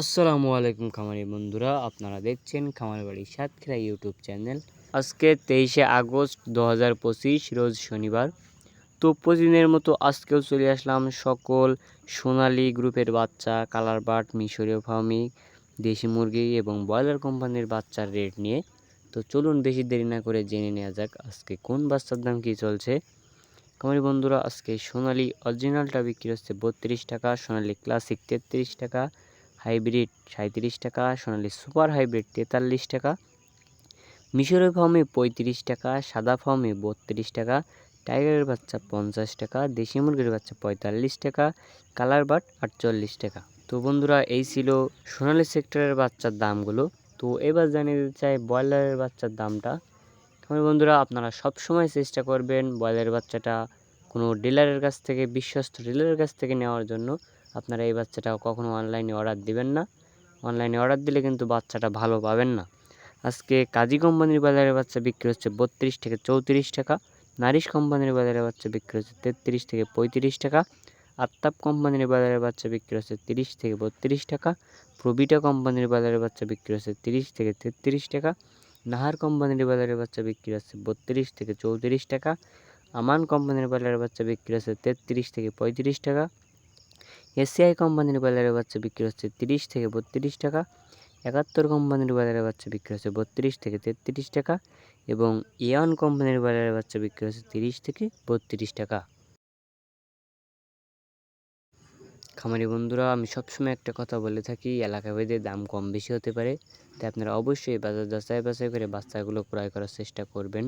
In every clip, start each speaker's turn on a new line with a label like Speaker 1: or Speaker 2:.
Speaker 1: আসসালামু আলাইকুম খামারি বন্ধুরা, আপনারা দেখছেন খামার বাড়ি সাতক্ষীরা ইউটিউব চ্যানেল। আজকে তেইশে আগস্ট দু হাজার পঁচিশ, রোজ শনিবার। তো প্রতিদিনের মতো আজকেও চলে আসলাম সকল সোনালী গ্রুপের বাচ্চা, কালার বাট, মিশরীয় ফার্মি, দেশি মুরগি এবং ব্রয়লার কোম্পানির বাচ্চার রেট নিয়ে। তো চলুন বেশি দেরি না করে জেনে নেওয়া যাক আজকে কোন বাচ্চার দাম কী চলছে। খামারি বন্ধুরা, আজকে সোনালী অরিজিনালটা বিক্রি হচ্ছে বত্রিশ টাকা, সোনালি ক্লাসিক তেত্রিশ টাকা, হাইব্রিড সাঁত্রিশ টাকা, সোনালি সুপার হাইব্রিড তেতাল্লিশ টাকা, মিশরের ফর্মে পঁয়ত্রিশ টাকা, সাদা ফার্মে বত্রিশ টাকা, টাইগারের বাচ্চা পঞ্চাশ টাকা, দেশি মুরগির বাচ্চা পঁয়তাল্লিশ টাকা, কালার বাট আটচল্লিশ টাকা। তো বন্ধুরা, এই ছিল সোনালি সেক্টরের বাচ্চার দামগুলো। তো এবার জানিয়ে দিতে চাই ব্রয়লারের বাচ্চার দামটা। আমার বন্ধুরা আপনারা সব সময় চেষ্টা করবেন ব্রয়লারের বাচ্চাটা কোনো ডিলারের কাছ থেকে, বিশ্বস্ত ডিলারের কাছ থেকে নেওয়ার জন্য। আপনারা এই বাচ্চাটা কখনো অনলাইনে অর্ডার দিবেন না। অনলাইনে অর্ডার দিলে কিন্তু বাচ্চাটা ভালো পাবেন না। আজকে কাজী কোম্পানির বাজারের বাচ্চা বিক্রি হচ্ছে বত্রিশ থেকে চৌত্রিশ টাকা। নারিশ কোম্পানির বাজারের বাচ্চা বিক্রি হচ্ছে তেত্রিশ থেকে পঁয়ত্রিশ টাকা। আত্তাপ কোম্পানির বাজারের বাচ্চা বিক্রি হচ্ছে তিরিশ থেকে বত্রিশ টাকা। প্রবিটা কোম্পানির বাজারের বাচ্চা বিক্রি হচ্ছে তিরিশ থেকে তেত্রিশ টাকা। নাহার কোম্পানির বাজারের বাচ্চা বিক্রি হচ্ছে বত্রিশ থেকে চৌত্রিশ টাকা। আমান কোম্পানির বাজারের বাচ্চা বিক্রি হচ্ছে তেত্রিশ থেকে পঁয়ত্রিশ টাকা। এসিআই কোম্পানির বাজারের বাচ্চা বিক্রি হচ্ছে তিরিশ থেকে বত্রিশ টাকা। একাত্তর কোম্পানির বাজারের বাচ্চা বিক্রি হচ্ছে বত্রিশ থেকে তেত্রিশ টাকা এবং ইয়ান কোম্পানির বাজারের বাচ্চা বিক্রি হচ্ছে তিরিশ থেকে বত্রিশ টাকা। খামারি বন্ধুরা, আমি সবসময় একটা কথা বলে থাকি এলাকা ভেদে দাম কম বেশি হতে পারে, তাই আপনারা অবশ্যই বাজার যাচাই বাছাই করে বাচ্চাগুলো ক্রয় করার চেষ্টা করবেন।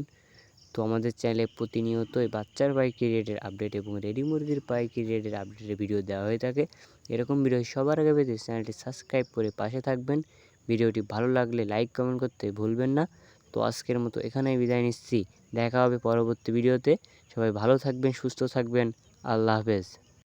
Speaker 1: তো আমাদের চ্যানেলে প্রতিনিয়তই বাচ্চার পাইকারি রেটের আপডেট এবং রেডি মুরগির পাইকারি রেটের আপডেটের ভিডিও দেওয়া হয়ে থাকে। এরকম ভিডিও সবার আগে পেতে চ্যানেলটি সাবস্ক্রাইব করে পাশে থাকবেন। ভিডিওটি ভালো লাগলে লাইক, কমেন্ট করতে ভুলবেন না। তো আজকের মতো এখানেই বিদায় নিচ্ছি। দেখা হবে পরবর্তী ভিডিওতে। সবাই ভালো থাকবেন, সুস্থ থাকবেন। আল্লাহ হাফেজ।